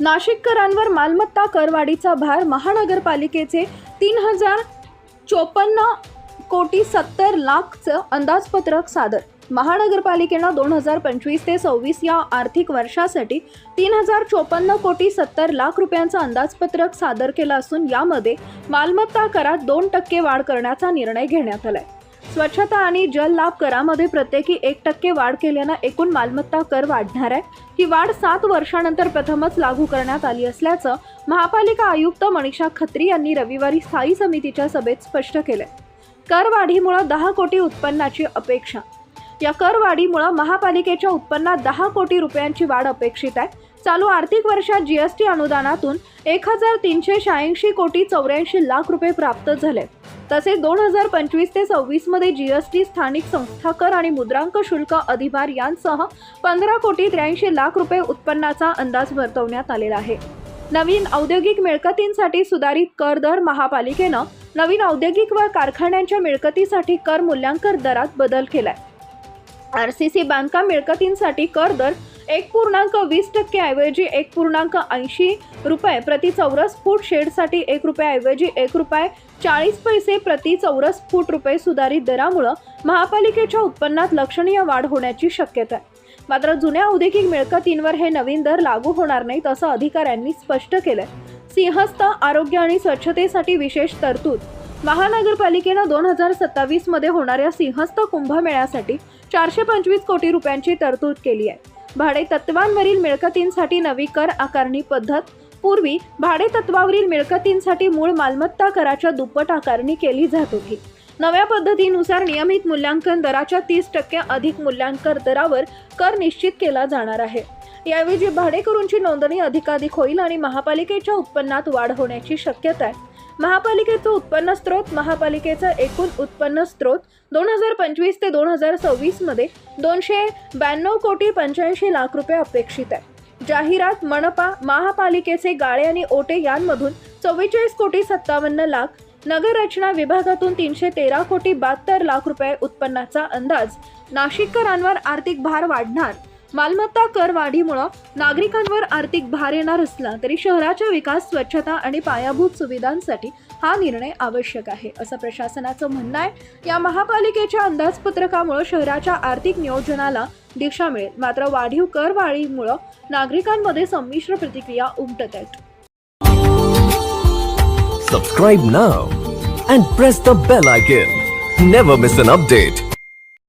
नाशिककरांवर मालमत्ता करवाढीचा भार महानगरपालिकेचे तीन हजार चोपन्न कोटी सत्तर लाखचं अंदाजपत्रक सादर. महानगरपालिकेनं दोन हजार पंचवीस ते सव्वीस या आर्थिक वर्षासाठी तीन हजार चोपन्न कोटी सत्तर लाख रुपयांचं अंदाजपत्रक सादर केलं असून यामध्ये मालमत्ता करात दोन टक्के वाढ करण्याचा निर्णय घेण्यात आलाय. स्वच्छता आणि जल लाभ करामध्ये प्रत्येकी एक टक्के वाढ केल्यानं एकूण मालमत्ता कर वाढणार आहे. ही वाढ सात वर्षानंतर प्रथमच लागू करण्यात आली असल्याचं महापालिका आयुक्त मनीषा खत्री यांनी रविवारी स्थायी समितीच्या सभेत स्पष्ट केलंय. करवाढीमुळं दहा कोटी उत्पन्नाची अपेक्षा. या करवाढीमुळं महापालिकेच्या उत्पन्नात दहा कोटी रुपयांची वाढ अपेक्षित आहे. चालू आर्थिक वर्षात जीएसटी अनुदानातून एक हजार तीनशे शहाऐंशी कोटी चौऱ्याऐंशी लाख रुपये प्राप्त झाले. तसेच दोन हजार पंचवीस ते सव्वीसमध्ये जीएसटी स्थानिक संस्था कर आणि मुद्रांक शुल्क अधिभार यांसह पंधरा कोटी त्र्याऐंशी लाख रुपये उत्पन्नाचा अंदाज वर्तवण्यात आलेला आहे. नवीन औद्योगिक मिळकतींसाठी सुधारित कर दर महापालिकेनं नवीन औद्योगिक व कारखान्यांच्या मिळकतीसाठी कर मूल्यांकन दरात बदल केलाय. आर सी सी बांधकाम मिळकतींसाठी कर दर एक पूर्णांक वीस टक्के ऐवजी एक पूर्णांक ऐंशी रुपये प्रति चौरस फूट शेडसाठी एक रुपयाऐवजी एक रुपये चाळीस पैसे प्रति चौरस फूट रुपये सुधारित दरामुळं महापालिकेच्या उत्पन्नात लक्षणीय वाढ होण्याची शक्यता आहे. मात्र जुन्या औद्योगिक मिळकतींवर हे नवीन दर लागू होणार नाहीत असं अधिकाऱ्यांनी स्पष्ट केलंय. सिंहस्थ आरोग्य आणि स्वच्छतेसाठी विशेष तरतूद. महानगरपालिकेनं दोन हजार सत्तावीसमध्ये होणाऱ्या सिंहस्थ कुंभमेळ्यासाठी चारशे पंचवीस कोटी रुपयांची तरतूद केली आहे. भाडे तत्वांवरील मिळकतींसाठी नवी कर आकारणी पद्धत. पूर्वी भाडे तत्वावरील मिळकतींसाठी मूळ मालमत्ता कराच्या दुप्पट आकारणी केली जात होती. नव्या पद्धतीनुसार नियमित मूल्यांकन दराच्या तीस टक्के अधिक मूल्यांकन दरावर कर निश्चित केला जाणार आहे. याऐवजी भाडेकरूंची नोंदणी अधिकाधिक होईल आणि महापालिकेच्या उत्पन्नात वाढ होण्याची शक्यता आहे. महापालिकेचं उत्पन्न स्रोत महापालिकेचं एकूण उत्पन्न स्रोत दोन हजार पंचवीस ते दोन हजार सव्वीसमध्ये दोनशे ब्याण्णव कोटी पंच्याऐंशी लाख रुपये अपेक्षित आहे. जाहिरात मनपा महापालिकेचे गाळे आणि ओटे यांमधून चव्वेचाळीस कोटी सत्तावन्न लाख नगररचना विभागातून तीनशे तेरा कोटी बहात्तर लाख रुपये उत्पन्नाचा अंदाज नाशिककरांवर आर्थिक भार वाढणार मालमत्ता कर वाढीमुळं नागरिकांवर आर्थिक भार येणार असला तरी शहराचा विकास स्वच्छता आणि पायाभूत सुविधांसाठी हा निर्णय आवश्यक आहे असं प्रशासनाचं म्हणणं आहे. या महापालिकेच्या अंदाजपत्रकामुळं शहराच्या आर्थिक नियोजनाला दिशा मिळेल. मात्र वाढीव कर वाढीमुळं नागरिकांमध्ये संमिश्र प्रतिक्रिया उमटत आहेत. Subscribe now and press the bell icon never miss an update